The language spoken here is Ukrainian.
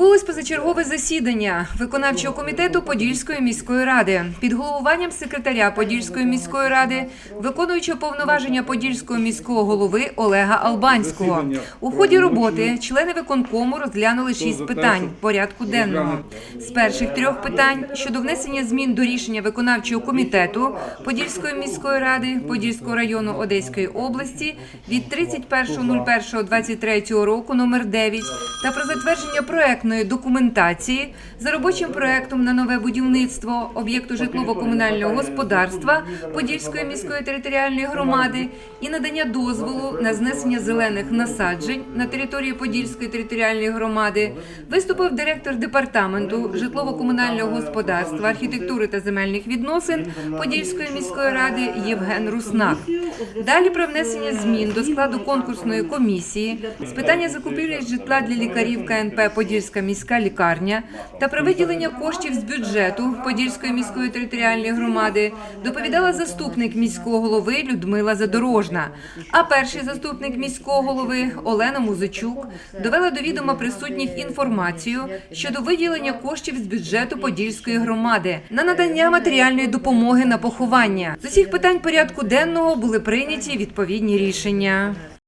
Відбулось позачергове засідання виконавчого комітету Подільської міської ради під головуванням секретаря Подільської міської ради, виконуючого повноваження Подільського міського голови Олега Албанського. У ході роботи члени виконкому розглянули шість питань порядку денного. З перших трьох питань щодо внесення змін до рішення виконавчого комітету Подільської міської ради Подільського району Одеської області від 31.01.23 року номер 9 та про затвердження проектної документації за робочим проектом на нове будівництво об'єкту житлово-комунального господарства Подільської міської територіальної громади і надання дозволу на знесення зелених насаджень на території Подільської територіальної громади виступив директор департаменту житлово-комунального господарства, архітектури та земельних відносин Подільської міської ради Євген Руснак. Далі про внесення змін до складу конкурсної комісії з питання закупівлі житла для лікарів КНП Подільська міська лікарня та про виділення коштів з бюджету Подільської міської територіальної громади доповідала заступник міського голови Людмила Задорожна. А перший заступник міського голови Олена Музичук довела до відома присутніх інформацію щодо виділення коштів з бюджету Подільської громади на надання матеріальної допомоги на поховання. З усіх питань порядку денного були прийняті відповідні рішення.